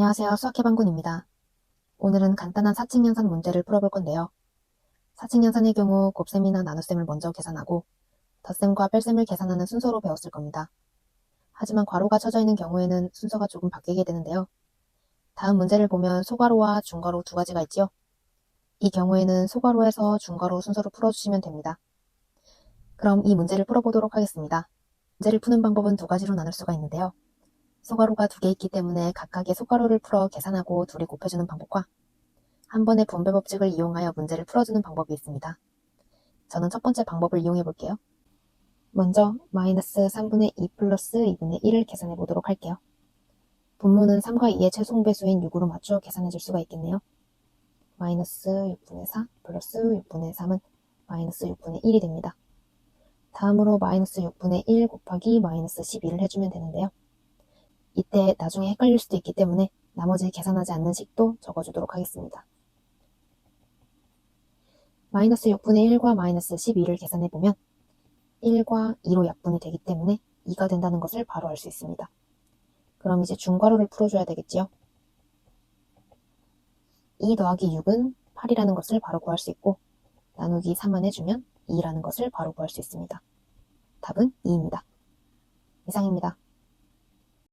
안녕하세요. 수학해방군입니다. 오늘은 간단한 사칙연산 문제를 풀어볼 건데요. 사칙연산의 경우 곱셈이나 나눗셈을 먼저 계산하고 덧셈과 뺄셈을 계산하는 순서로 배웠을 겁니다. 하지만 괄호가 쳐져 있는 경우에는 순서가 조금 바뀌게 되는데요. 다음 문제를 보면 소괄호와 중괄호 두 가지가 있지요. 이 경우에는 소괄호에서 중괄호 순서로 풀어주시면 됩니다. 그럼 이 문제를 풀어보도록 하겠습니다. 문제를 푸는 방법은 두 가지로 나눌 수가 있는데요. 소괄호가 두 개 있기 때문에 각각의 소괄호를 풀어 계산하고 둘이 곱해주는 방법과 한 번의 분배 법칙을 이용하여 문제를 풀어주는 방법이 있습니다. 저는 첫 번째 방법을 이용해 볼게요. 먼저 마이너스 3분의 2 플러스 2분의 1을 계산해 보도록 할게요. 분모는 3과 2의 최소배수인 6으로 맞추어 계산해 줄 수가 있겠네요. 마이너스 6분의 4 플러스 6분의 3은 마이너스 6분의 1이 됩니다. 다음으로 마이너스 6분의 1 곱하기 마이너스 12를 해주면 되는데요. 이때 나중에 헷갈릴 수도 있기 때문에 나머지 계산하지 않는 식도 적어주도록 하겠습니다. 마이너스 6분의 1과 마이너스 12를 계산해보면 1과 2로 약분이 되기 때문에 2가 된다는 것을 바로 알 수 있습니다. 그럼 이제 중괄호를 풀어줘야 되겠지요. 2 더하기 6은 8이라는 것을 바로 구할 수 있고 나누기 3만 해주면 2라는 것을 바로 구할 수 있습니다. 답은 2입니다. 이상입니다.